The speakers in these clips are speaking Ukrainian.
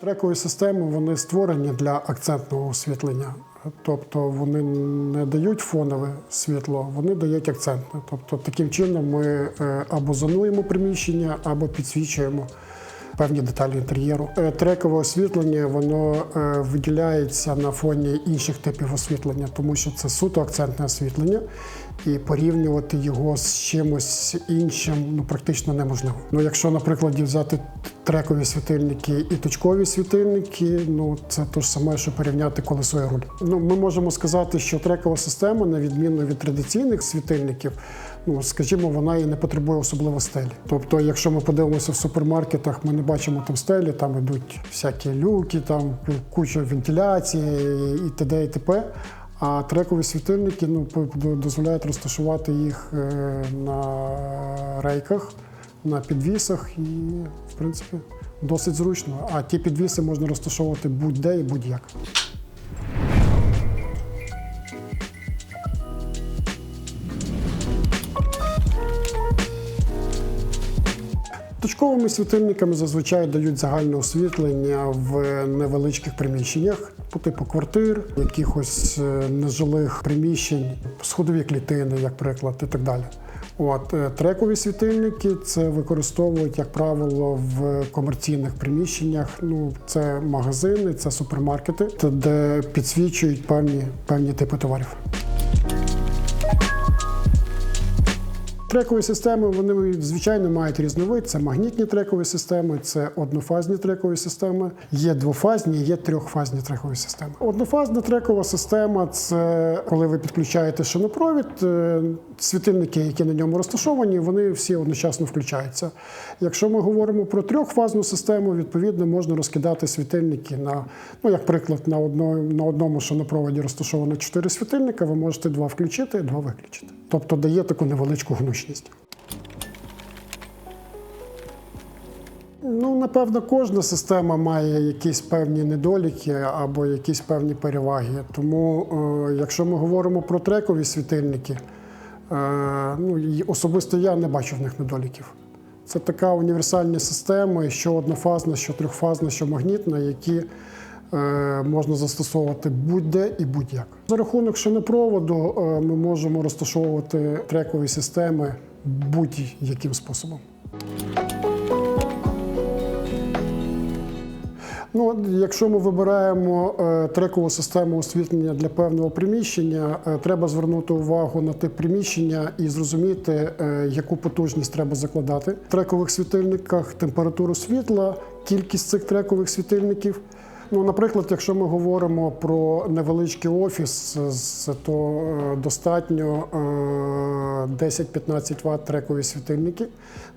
Трекові системи вони створені для акцентного освітлення. Тобто вони не дають фонове світло, вони дають акцентне. Тобто таким чином ми е, або зонуємо приміщення, або підсвічуємо певні деталі інтер'єру. Е, Трекове освітлення воно е, виділяється на фоні інших типів освітлення, тому що це суто акцентне освітлення, і порівнювати його з чимось іншим ну, практично неможливо. Ну, якщо, наприклад, взяти трекові світильники і точкові світильники, ну це те ж саме, що порівняти колесо і руль. Ну, ми можемо сказати, що трекова система, на відміну від традиційних світильників, ну скажімо, вона і не потребує особливо стелі. Тобто, якщо ми подивимося в супермаркетах, ми не бачимо там стелі, там ідуть всякі люки, там куча вентиляції і т.д. і т.п. А трекові світильники ну, дозволяють розташувати їх е, на рейках, на підвісах і, в принципі, досить зручно. А ті підвіси можна розташовувати будь-де і будь-як. Точковими світильниками зазвичай дають загальне освітлення в невеличких приміщеннях, по типу квартир, якихось е, нежилих приміщень, сходові клітини, як приклад, і так далі. От е, трекові світильники це використовують, як правило, в комерційних приміщеннях. Ну, це магазини, це супермаркети, де підсвічують певні, певні типи товарів. Трекові системи вони звичайно мають різновид. Це магнітні трекові системи, це однофазні трекові системи. Є двофазні, є трьохфазні трекові системи. Однофазна трекова система це коли ви підключаєте шинопровід, е, світильники, які на ньому розташовані, вони всі одночасно включаються. Якщо ми говоримо про трьохфазну систему, відповідно можна розкидати світильники на, ну як приклад, на одно, на одному шинопроводі розташовано чотири світильника, ви можете два включити, два виключити. Тобто дає таку невеличку гнучність. Ну, напевно, кожна система має якісь певні недоліки або якісь певні переваги. Тому, е, якщо ми говоримо про трекові світильники, е, ну, особисто я не бачу в них недоліків. Це така універсальні системи, що однофазна, що трьохфазна, що магнітна, які можна застосовувати будь-де і будь-як. За рахунок шинопроводу е, ми можемо розташовувати трекові системи будь-яким способом. Ну, якщо ми вибираємо е, трекову систему освітлення для певного приміщення, е, треба звернути увагу на тип приміщення і зрозуміти, е, яку потужність треба закладати. В трекових світильниках температуру світла, кількість цих трекових світильників. Ну, наприклад, якщо ми говоримо про невеличкий офіс, то е, достатньо е, 10-15 Вт трекові світильники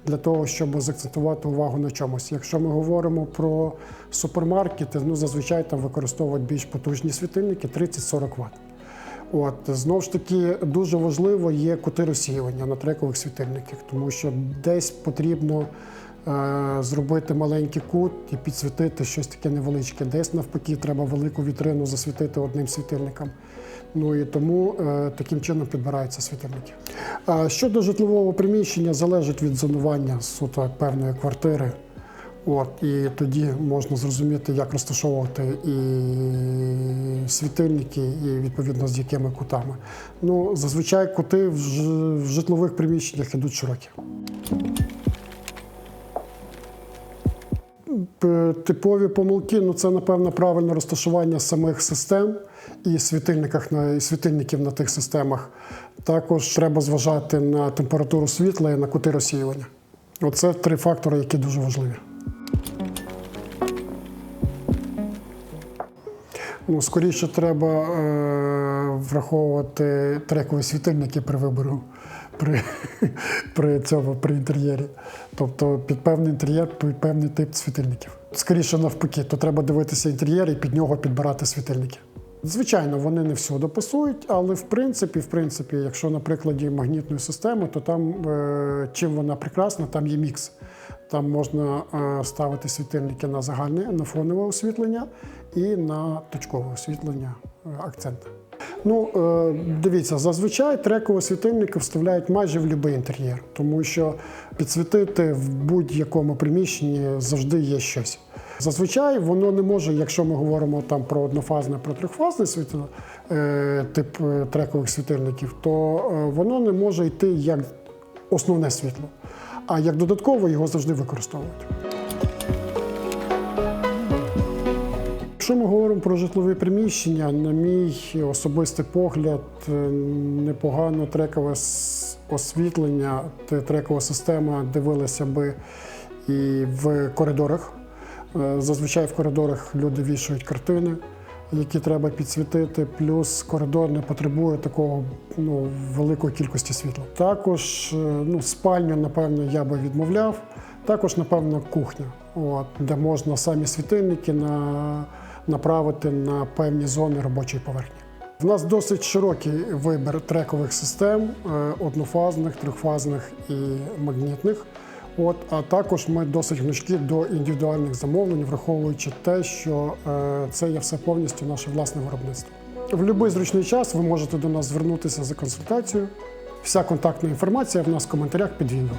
для того, щоб закцентувати увагу на чомусь. Якщо ми говоримо про супермаркети, ну зазвичай там використовують більш потужні світильники 30-40 Вт. От знову ж таки дуже важливо є кути розсіювання на трекових світильниках, тому що десь потрібно е, зробити маленький кут і підсвітити щось таке невеличке. Десь навпаки, треба велику вітрину засвітити одним світильником. Ну і тому е, таким чином підбираються світильники. Щодо житлового приміщення, залежить від зонування суто певної квартири. От, і тоді можна зрозуміти, як розташовувати і світильники, і відповідно з якими кутами. Ну, зазвичай кути в житлових приміщеннях ідуть широкі. Типові помилки ну це напевно правильне розташування самих систем і світильниках і світильників на тих системах. Також треба зважати на температуру світла і на кути розсіювання. Оце три фактори, які дуже важливі. Ну, скоріше треба е, враховувати трекові світильники при вибору при, при цьому при інтер'єрі. Тобто під певний інтер'єр, під певний тип світильників. Скоріше навпаки, то треба дивитися інтер'єр і під нього підбирати світильники. Звичайно, вони не всюди пасують, але в принципі, в принципі, якщо на прикладі магнітної системи, то там е, чим вона прекрасна, там є мікс. Там можна е, ставити світильники на загальне, на фонове освітлення і на точкове освітлення е, акценти. Ну, е, дивіться, зазвичай трекові світильники вставляють майже в будь-який інтер'єр, тому що підсвітити в будь-якому приміщенні завжди є щось. Зазвичай воно не може, якщо ми говоримо там про однофазне, про трьохфазне світло, е, тип е, трекових світильників, то воно не може йти як основне світло, а як додатково його завжди використовують. Якщо ми говоримо про житлові приміщення, на мій особистий погляд, е, непогано трекове освітлення, трекова система дивилася би і в коридорах. Е, Зазвичай в коридорах люди вішають картини, які треба підсвітити, плюс коридор не потребує такого ну, великої кількості світла. Також е, ну, спальню, напевно, я би відмовляв. Також, напевно, кухня, от, де можна самі світильники на, направити на певні зони робочої поверхні. У нас досить широкий вибір трекових систем е, однофазних, трьохфазних і магнітних. От, а також ми досить гнучкі до індивідуальних замовлень, враховуючи те, що е, це є все повністю наше власне виробництво. В будь-який зручний час ви можете до нас звернутися за консультацією. Вся контактна інформація в нас в коментарях під відео.